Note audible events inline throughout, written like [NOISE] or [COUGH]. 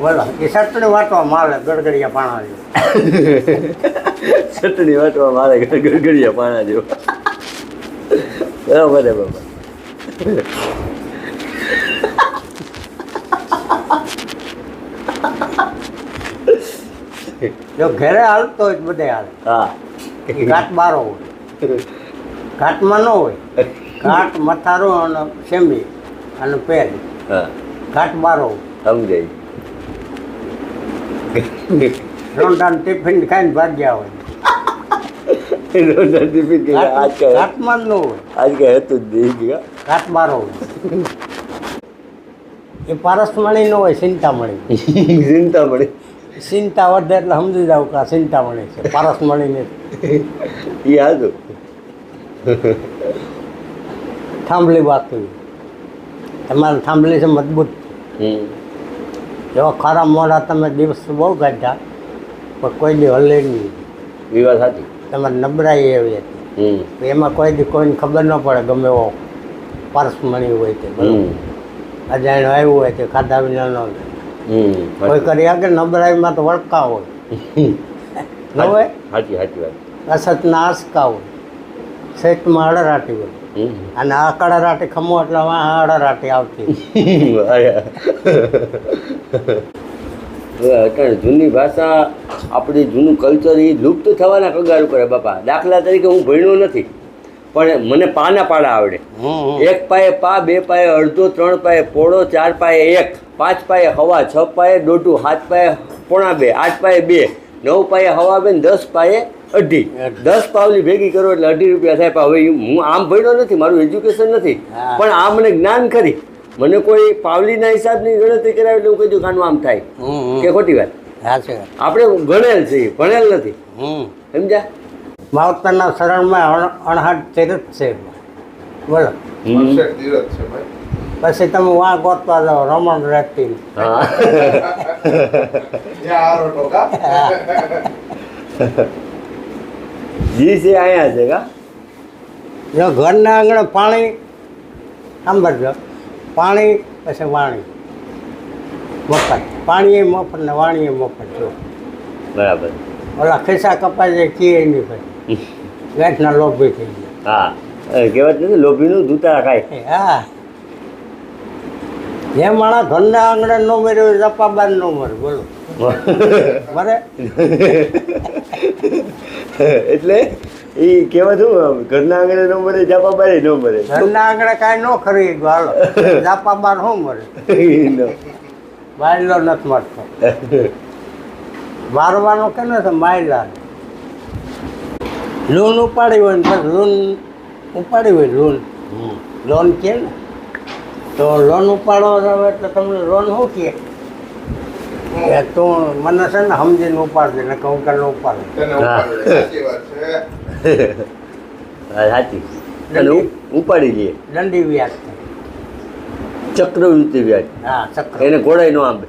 બોલો એ ચટણી વાટવા માલે ગડગડિયા પાણા જેવું. ચટણી વાટવા મારે ગડગડિયા પાણા જેવું બરાબર છે જો ઘરે હાલતો હોય બધે હાલે. હા. ઘાટ બારો હોય. ઘાટમાં ન હોય. ઘાટ મથારો અને સેમી અને પેર હા. ઘાટ બારો સમજાય. રોંડાને ટિફિન ખાઈને ભાગ્યા હોય. રોંડા ટિફિન કે આજ કે કઈ નો આજ કે હતું જ ગયા. હોય. એ પારસમણી નો હોય ચિંતામણી. ચિંતામણી. ચિંતા વધે એટલે સમજી જાવ કે ચિંતામણી છે. પારસમણીને એ હતું થાંભલી વાત બાકી. તમારે થાંભલી છે મજબૂત. હમ. એવા ખારા મોડા તમે દિવસ બહુ કાઢ્યા પણ કોઈ દી હલે નહીં. એ વાત તમારી નબળાઈ એવી હતી. એમાં કોઈ દી કોઈને ખબર ન પડે ગમે એવો પારસમણી હોય તે અજાણ્યો આવ્યું હોય તે ખાધા વિના ન હમ કોઈ કરી આગળ નબળાઈમાં તો વળકા હોય. ન હોય? સાચી સાચી વાત. અસતના આસકા હોય. સેટમાં અડરાટી હોય. અને આ કડરાટી ખમો એટલે અડરાટી આવતી. [LAUGHS] અત્યારે જૂની ભાષા આપણી જૂનું કલ્ચર એ લુપ્ત થવાના કગાર ઉપર બાપા. દાખલા તરીકે હું ભણ્યો નથી પણ મને પાના પાડા આવડે. એક પાયે પા બે પાયે અડધો ત્રણ પાયે પોળો ચાર પાયે એક પાંચ પાયે હવા છ પાયે દોઢું સાત પાયે પોણા બે આઠ પાયે બે નવ પાયે હવા બે દસ પાયે અઢી. દસ પાવલી ભેગી કરો એટલે અઢી રૂપિયા થાય. હવે હું આમ ભણ્યો નથી મારું એજ્યુકેશન નથી. પણ આ મને જ્ઞાન ખરી. મને કોઈ પાવલીના હિસાબની ગણતરી કરાવી એટલે હું કહી દઉં કાનું આમ થાય. હમ કે ખોટી વાત. આપણે ગણેલ છે ભણેલ નથી. હમ. સમજ્યા? માવતરના શરણમાં અણ- અણહાટ તીરથ છે. બોલો. છે પછી તમે વાં ગોતવા જાઓ રમણ ટોકા. જી છે અહીંયા છે કા? જો ઘરના આંગણે પાણી સાંભળજો. પાણી પછી વાણી. મફત. પાણી એ મફત ને વાણી એ મફત જો. બરાબર. ઓલા ખિસ્સા કપાય છે કીએ નહીં પછી [LAUGHS] ગાંઠના લોભી થઈ ગયા. હા. કહેવત નથી લોભીનું દૂતા એ હા. જે માણસ ઘરના આંગણે નો મર્યો જપાબાન નો મર બોલો. [LAUGHS] મરે? [LAUGHS] એટલે? એ કેવા શું ઘરના આંગણે નો મરે જાપા બારે નો મરે ઘરના આંગણે કાંઈ નો ખરી ગયું [LAUGHS] જાપા બાર શું મરે માયલો નથી મળતો. મારવાનો કે ને તો માયલા. લોન ઉપાડી હોય ને પછી લોન ઉપાડી હોય લોન. લોન કે ને? તો લોન ઉપાડો એટલે તમને લોન શું કે? તું મને છે ને સમજીને ઉપાડજે ને કહું કે ઉપાડે. તેને હા. ઉપાડી સાચી. અને ઉપાડી લઈએ દંડી વ્યાજ. ચક્રવૃત્તિ વ્યાજ. હા ચક્ર. એને ઘોડાય નો આંબે.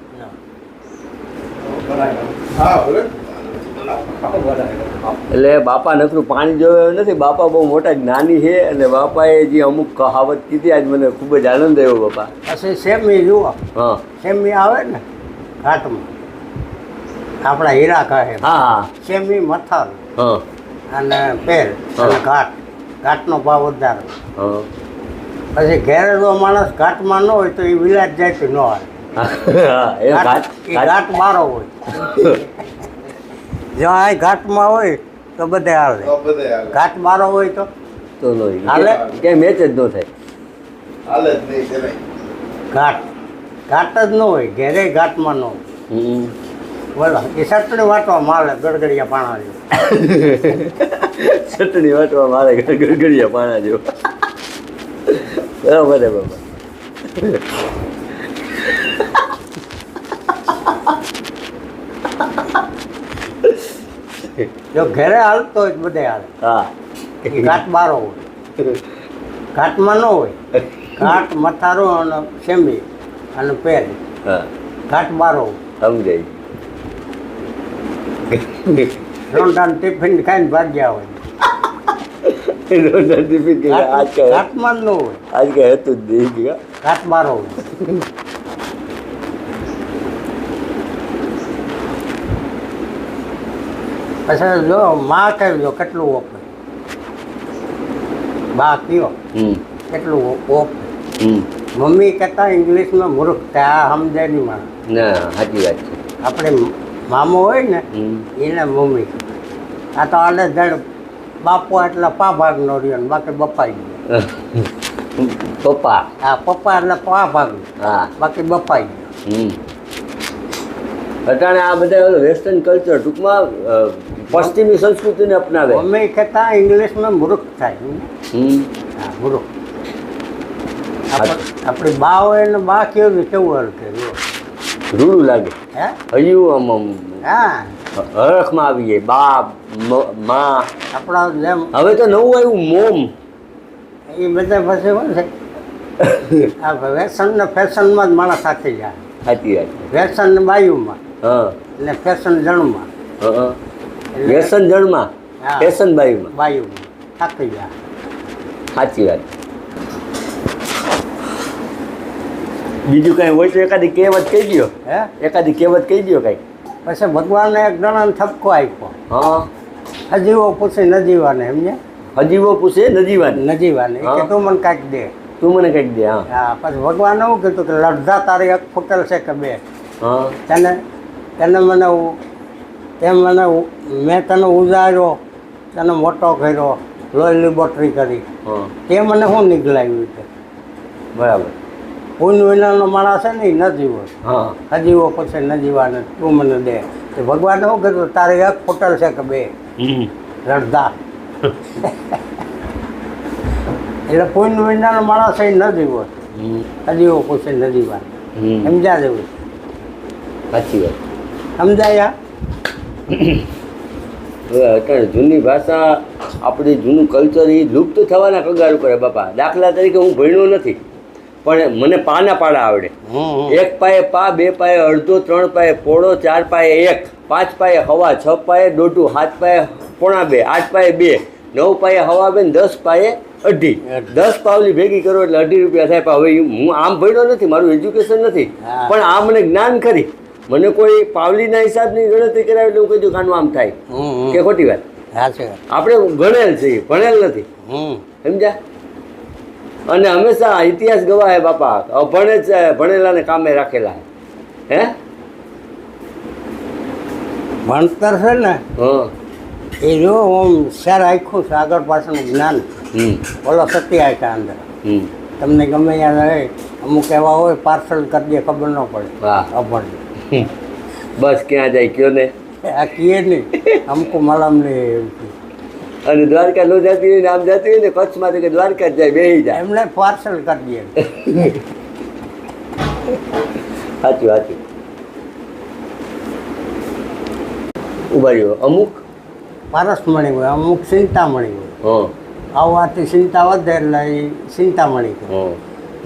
હા. એટલે બાપા નકરું પાણી જોયું નથી. બાપા બહુ મોટા જ્ઞાની છે અને બાપાએ જે અમુક કહાવત કીધી આજ મને ખૂબ જ આનંદ આવ્યો બાપા. પછી સેમી જુઓ. હા. સેમી આવે ને ઘાટમાં. આપણા હીરા કહે હા હા. સેમી મથાર હા. અને પેર અને ઘાટ. ઘાટનો ભાવ વધારે. પછી પછી ઘેરેલો માણસ ઘાટમાં ન હોય તો એ વિલાજ જાય તો ન આવે એ ઘાટ બારો હોય. [LAUGHS] જો આ ઘાટમાં હોય તો બધે હાલે. તો ઘાટ મારો હોય તો તો નો હાલે? ક્યાંય મેચ જ ન થાય. હાલે જ નહીં ઘાટ. ઘાટ જ ન હોય ઘેરે ઘાટમાં ન હોય. બોલો એ ચટણી વાટવા માલે ગડગડિયા પાણા જેવું. ચટણી વાટવા મારે ગડગડિયા પાણા જેવું. બરાબર બાબા જો ઘરે હાલતો હોય બધે હાલ. હા. ઘાટ બારો હોય. ઘાટમાં ન હોય. ઘાટ મથારો અને સેમી અને પેર. હા. ઘાટ બારો સમજાય. [LAUGHS] રોંડાનું ટિફિન ખાઈને ભાગ્યા હોય. રોંડા ટિફિન આજ કે હોય. આજ કે હતું જ નહીં પછી જો માં કહ્યું જો કેટલું ઓપ? બા કયો કેટલું ઓપે? મમ્મી કહેતા ઇંગ્લિશમાં મૂર્ખ. આ સમજે નહીં માણસ. ના સાચી વાત છે. આપણે મામો હોય ને એને મમ્મી. આ તો આલે ધડ બાપો એટલે પા ભાગનો રહ્યો ને બાકી બપાઈ ગયો. [LAUGHS] પપ્પા? આ પપ્પા એટલે પા ભાગ. હા. બાકી બપાઈ ગયો. અટાણે આ બધા વેસ્ટર્ન કલ્ચર ટૂંકમાં પશ્ચિમી સંસ્કૃતિને અપનાવે. અમે કહેતા ઇંગ્લિશમાં મૂર્ખ થાય હા મૂર્ખ આપણી બા હોય ને બા કેવું કેવું અર્થ રૂડું લાગે. હે? હયું આમ આમ હા. હરખમાં આવીએ બાપ મ- આપણા જેમ. હવે તો નવું આવ્યું મોમ. એ બધા પાસે હોય છે? [LAUGHS] આ વેસન ને ફેશનમાં જ માણસ સાથે જાય. સાચી વાત છે વાયુમાં અને ફેશન જણમાં હા વ્યસન જણમાં. ફેશન વાયુમાં બાયુમાં. સાથે જાય. સાચી વાત. બીજું કઈ હોય તો એકાદી કહેવત કહી દો હે? એકાદી કહેવત કહી દો કઈ. પછી ભગવાનને એક ગણાને ઠપકો આપ્યો. હા. હજીવો પૂછે નજીવાને એમને હજીવો પૂછે નજીવાને. નજીવાને. કે તું મને કાંઈક દે. તું મને કંઈક દે હા. પછી ભગવાન એવું કીધું કે લડધા તારી એક ફૂટેલ છે કે બે. હા. તને તને મને તેમ મને મેં તને ઉજાર્યો તને મોટો કર્યો લોહી લીબોટરી કરી. હા. તે મને શું નીકળાવ્યું છે? બરાબર. પૂન વિનાનો માણસ છે ને એ ન જીવો હા. જીવો પછી નજીવાને તું મને દે. તે ભગવાને શું કીધું તારે એક ફૂટેલ છે કે બે? રડધા એટલે પૂન વિનાનો માણસ એ ન જીવો અજીવો પછી ન જીવા સમજા જેવું સાચી વાત. સમજાયા અત્યારે જૂની ભાષા આપણી જૂનું કલ્ચર એ લુપ્ત થવાના કગાર ઉપર બાપા. દાખલા તરીકે હું ભણ્યો નથી. પણ મને પાના પાડા આવડે. એક પાયે પા બે પાયે અડધો ત્રણ પાયે પોળો ચાર પાયે એક પાંચ પાયે હવા છ પાયે દોઢું સાત પાયે પોણા બે આઠ પાયે બે નવ પાયે હવા બે દસ પાયે અઢી. દસ પાવલી ભેગી કરો એટલે અઢી રૂપિયા થાય. હવે હું આમ ભણ્યો નથી મારું એજ્યુકેશન નથી. પણ આ મને જ્ઞાન ખરી. મને કોઈ પાવલીના હિસાબની ગણતરી કરાવી એટલે હું કહી દઉં કાનું આમ થાય. કે ખોટી વાત. આપણે ગણેલ છીએ ભણેલ નથી. સમજ્યા? અને હંમેશા ઇતિહાસ ગવાય બાપા. અભણે જ ભણેલાને કામે રાખેલા હે. ભણતર છે ને એ જો હું સાર આખું છે આગળ પાછળનું જ્ઞાન. ઓલો સત્ય આખા અંદર. હમ. તમને ગમે ત્યાં રહે અમુક એવા હોય પાર્સલ કરી દે ખબર ન પડે. અભણ. બસ ક્યાં જાય કયો ને? આ કીએ નહીં. અમુક મલમ નહીં. અને દ્વારકા નો જતી હોય ને આમ જતી હોય ને કચ્છમાંથી કે દ્વારકા જ જાય બેહી જાય. એમને પાર્સલ કરી દે. સાચું સાચું ઊભા રહ્યો અમુક? પારસમણી હોય અમુક ચિંતામણી હોય. હા. આવવાથી ચિંતા વધે એટલે એ ચિંતામણી કહે હા.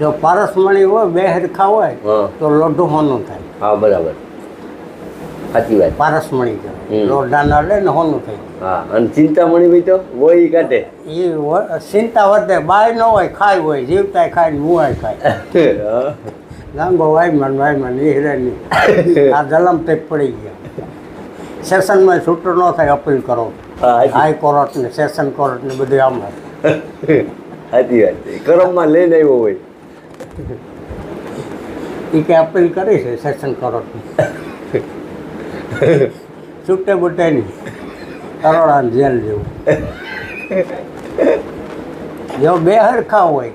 જો પારસમણી હોય બે હરખા હોય તો લોઢું હોનું થાય. હા બરાબર. સાચી વાત. પારસમણી. કહેવાય લોઢા ન લે ને હોનું થઈ હા અને ચિંતામણી ભાઈ તો? વહી કાઢે એ ચિંતા વધે. બાય ન હોય ખાય હોય જીવતાય ખાય ને મુવાય ખાય. [LAUGHS] હા. ગાંગો વાયમન વાયમન એ હિરેની [LAUGHS] આ જલમ તે પડી ગયા. સેશનમાં છૂટો ન થાય અપીલ કરો. હા, કોર્ટ ને સેશન કોર્ટ ને બધું આમ. સાચી [LAUGHS] વાત કરમમાં લઈને આવ્યો હોય. એ કે અપીલ કરી છે સેશન કોર્ટની છૂટે બુટે નહીં. કરોડા જેલ જેવું. જો બે હરખા હોય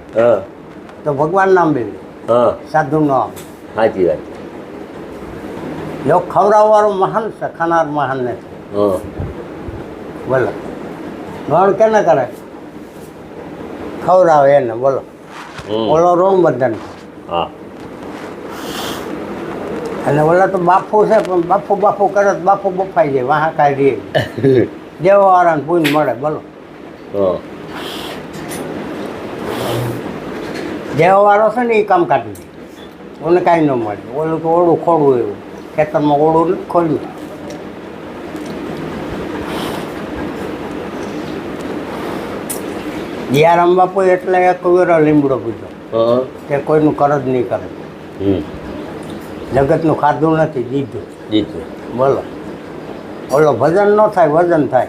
તો ભગવાન નામ બે હા. સાધુ નામ. સાચી વાત. જો ખવડાવવાળો મહાન છે ખાનાર મહાન નથી. હા. બોલો. ગણ કેને કરે? ખવડાવે એને બોલો. ઓલો રોમ બંધન હા. અને ઓલા તો બાફો છે પણ બાફો બાફો કરે તો બાપુ બફાઈ જાય વાહ કાઢી [LAUGHS] દેવાવાળાને પૂન મળે બોલો. હા. દેવાવાળો છે ને એ કામ કાઢી દે. ઓને કાંઈ ન મળે. ઓલું તો ઓળું ખોડવું એવું. ખેતરમાં ઓળું નથી ખોલ્યું દિયારામ બાપુ એટલે એક વેરો લીમડો પીધો. હા. કે કોઈનું કરજ નહીં કરે. જગતનું ખાધું નથી દીધું. દીધું. બોલો. બોલો ભજન ન થાય વજન થાય.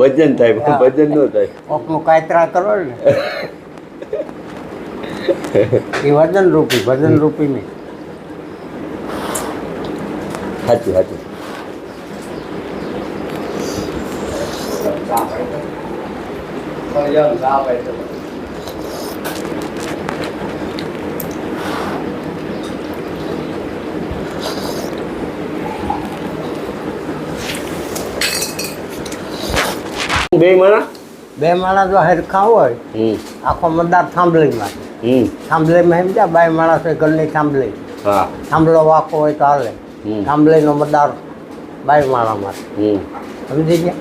વજન થાય ભજન વજન ન થાય. કોકનું કાયતરા કરો ને. એ વજન રૂપી ભજન રૂપી નહીં. સાચું સાચું. બે માણા બે માણસ જો હરખા હોય આખો મતદાર થાંભલીમાં. થાંભલીમાં સમજ્યા બાય માણસ હોય ઘરની થાંભલી. થાંભલો વાંકો હોય તો હાલે. થાંભલીનો મતદાર બાય માણામાં સમજી ગયા?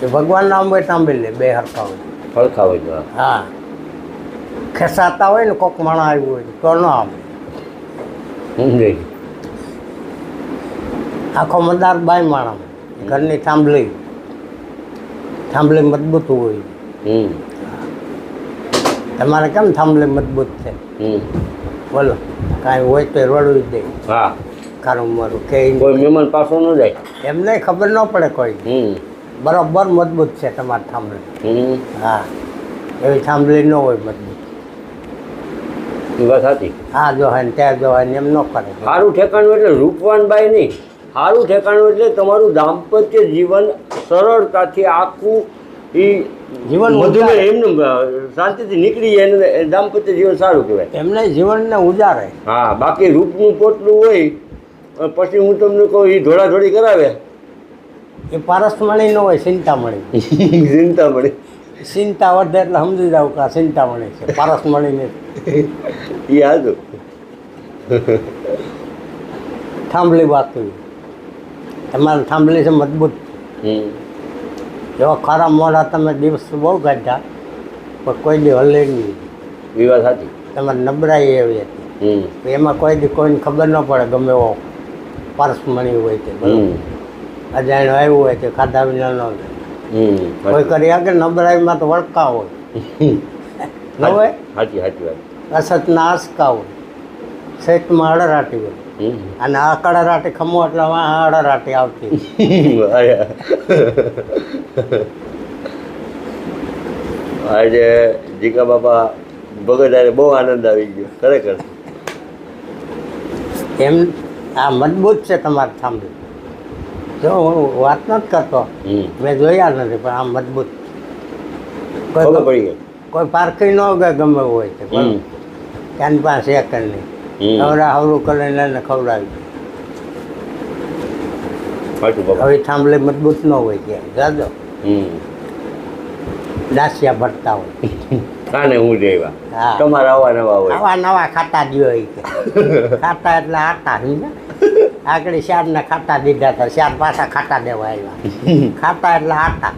કે ભગવાન નામ હોય થાંભલી બે હરખા હોય. હરખા હોય હા. ખેસાતા હોય ને કોક માણા આવ્યું હોય તો ન આવે. આખો મતદાર બાય માણામાં ઘરની થાંભલી. થાંભલી મજબૂત હોય. હમ. તમારે કેમ થાંભલી મજબૂત છે? હમ. બોલો કાંઈ હોય તો રડવું જ દે. હા. કારું મારું કે કોઈ મહેમાન પાછો ન જાય. એમને ખબર ન પડે કોઈ. હમ. બરોબર મજબૂત છે તમારી થાંભલી. હમ. હા. એવી થાંભલી ન હોય મજબૂત. એ વાત સાચી. આ જો હોય ને ત્યાં જો હોય એમ ન કરે. સારું ઠેકાણું એટલે રૂપવાન બાઈ નહીં. સારું ઠેકાણું એટલે તમારું દાંપત્ય જીવન સરળતાથી આખું એ જીવન બધું એમનું શાંતિથી નીકળી જાય એને દાંપત્ય જીવન સારું કહેવાય. એમને જીવનને ઉજારે. હા બાકી રૂપનું પોટલું હોય પછી હું તમને કહું એ ધોળાધોળી કરાવે. એ પારસમણી ન હોય ચિંતા મળે ચિંતા વધે એટલે સમજી જાવ કે આ ચિંતામણી છે એ હાજુ થાંભલી વાતું તમારે થાંભલી છે મજબૂત. એવા ખરા મોડા તમે દિવસ બહુ કાઢ્યા પણ કોઈ દી હલે નહીં. એ હતી તમારી નબળાઈ એવી હતી. એમાં કોઈ દી કોઈને ખબર ન પડે ગમે એવો પારસમણી હોય તે અજાણ્યો આવ્યું હોય તે ખાધા વિના ન કોઈ કરી આગળ નબળાઈમાં તો વળકા હોય. ન હોય? સાચી સાચી વાત. અસતના આસકા હોય. શેતમાં અડરાટી હોય. અને આ કડરાટી ખમો એટલે અડરાટી આવતી. [LAUGHS] આજે જીકા બાપા ભગત બહુ આનંદ આવી ગયો ખરેખર. એમ આ મજબૂત છે તમારે સાંભળી જો હું વાત નથી કરતો મેં જોયા નથી પણ આ મજબૂત. કોઈ પાર્કિંગ ન ગમે હોય છે ત્યાંની પાસે એક નહીં. ખવડા હવરું કરીને એને ખવડાવી હવે થાંભલે મજબૂત ન હોય કે જાજો. દાસિયા ભરતા હોય. કાને હું જેવા. તમારા આવા નવા હોય. આવા નવા ખાતા દ્યો હોય કે. [LAUGHS] ખાતા એટલે આટા ને. આગળ શારના ખાતા દીધા હતા. શાર પાછા ખાતા દેવા આવ્યા. [LAUGHS] ખાતા એટલે આટા.